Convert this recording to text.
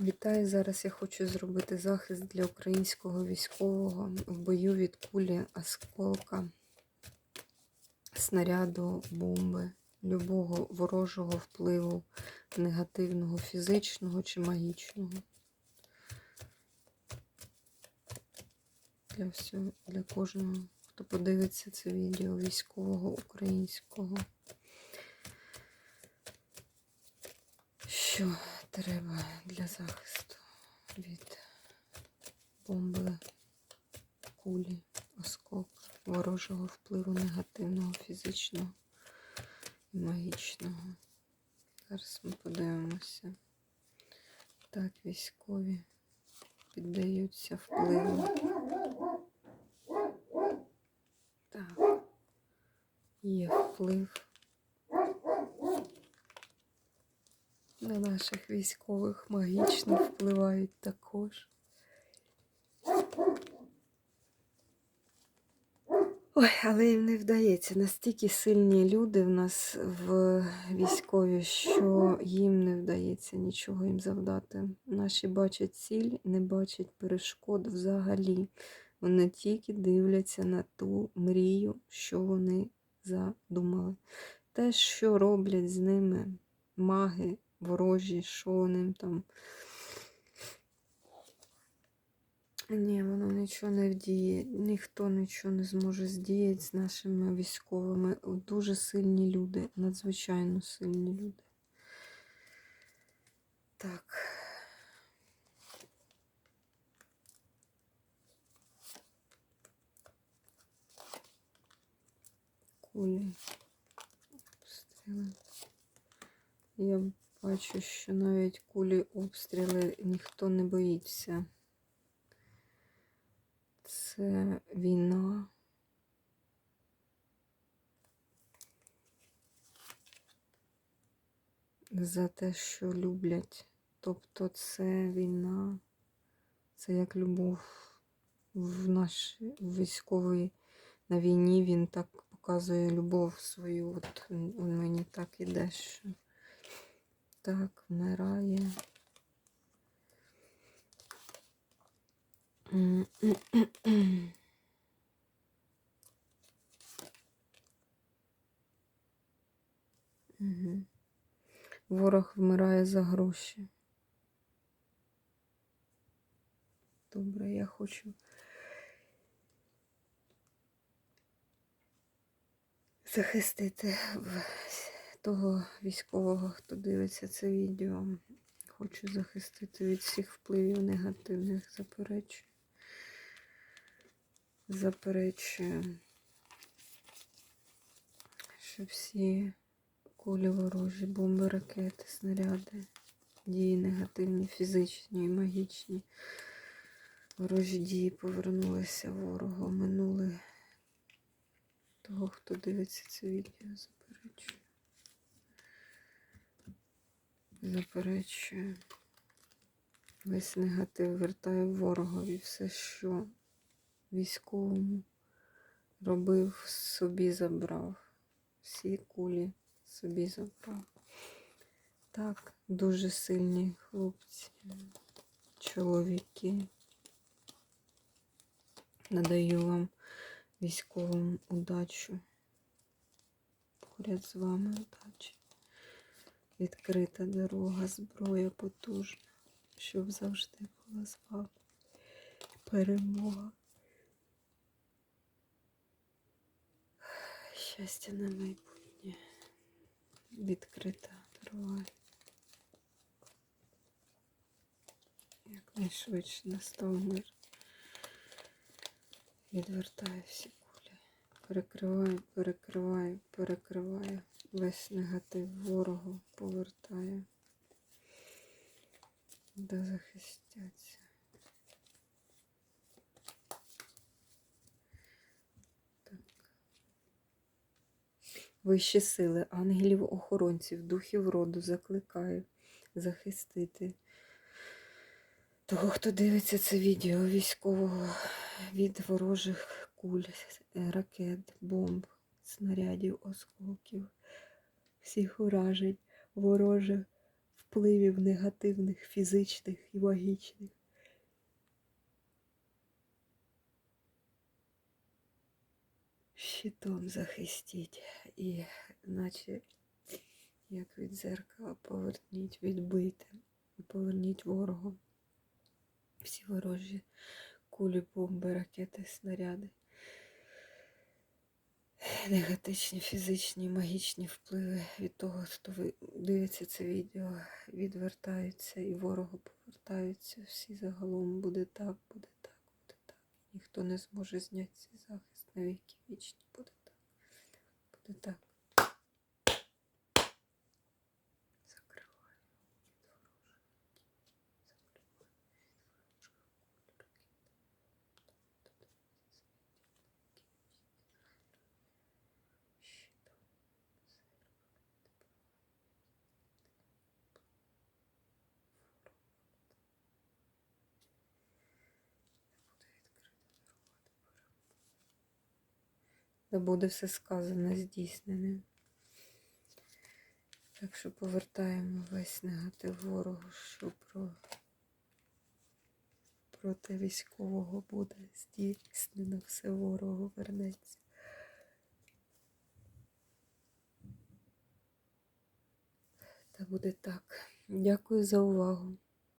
Вітаю! Зараз я хочу зробити захист для українського військового в бою від кулі, осколка, снаряду, бомби, любого ворожого впливу, негативного, фізичного чи магічного. Для всього, для кожного, хто подивиться це відео військового українського. Що треба для захисту від бомби, кулі, осколка, ворожого впливу негативного, фізичного і магічного. Зараз ми подивимося. Так, військові піддаються впливу. Так, є вплив. На наших військових магічно впливають також. Ой, але їм не вдається. Настільки сильні люди в нас в військові, що їм не вдається нічого їм завдати. Наші бачать ціль, не бачать перешкод взагалі. Вони тільки дивляться на ту мрію, що вони задумали. Те, що роблять з ними маги, ворожі, що ним там. Ні, воно нічого не вдіє, ніхто нічого не зможе здіяти з нашими військовими. Дуже сильні люди, надзвичайно сильні люди. Так. Кулі. Обстріли. Я бачу, що навіть кулі обстріли ніхто не боїться. Це війна. За те, що люблять. Тобто це війна, це як любов в наш військовий на війні він так показує любов свою. От мені так іде, що так, вмирає. Угу. Ворог вмирає за гроші. Добре, я хочу захистити того військового, хто дивиться це відео. Хочу захистити від всіх впливів негативних заперечень. Заперечую, що всі кулі ворожі, бомби, ракети, снаряди, дії негативні, фізичні і магічні. Ворожі дії повернулися ворогу, минули того, хто дивиться це відео, заперечую. Заперечую. Весь негатив вертаю ворогові все, що військовому робив, собі забрав. Всі кулі собі забрав. Так, дуже сильні хлопці, чоловіки. Надаю вам військовим удачу. Поряд з вами удачі. Відкрита дорога, зброя потужна, щоб завжди була з вами. Перемога. Щастя на майбутнє. Відкрита дорога. Якнайшвидше настав мир. Відвертаю. Перекриваю, перекриваю, перекриваю. Весь негатив ворогу повертаю. Де захистяться. Вищі сили, ангелів-охоронців, духів роду закликаю захистити того, хто дивиться це відео військового від ворожих куль, ракет, бомб, снарядів, осколків, всіх уражень, ворожих впливів негативних, фізичних і магічних. Щитом захистіть і наче як від зеркала поверніть, відбийте і поверніть ворогу всі ворожі кулі, бомби, ракети, снаряди. Негатичні, фізичні, магічні впливи від того, хто дивиться це відео, відвертаються і ворогу повертаються. Всі загалом буде так, буде так, буде так. Ніхто не зможе зняти цей захист на віки вічні. Буде так. Буде так. Закриваю. від ворожої тіні. Закриваю від ворожої кулі, ракети. Щитом. Та буде все сказане, здійснене. Так що повертаємо весь негатив ворогу, що про проти військового буде здійснено, все ворогу вернеться. Та буде так. Дякую за увагу.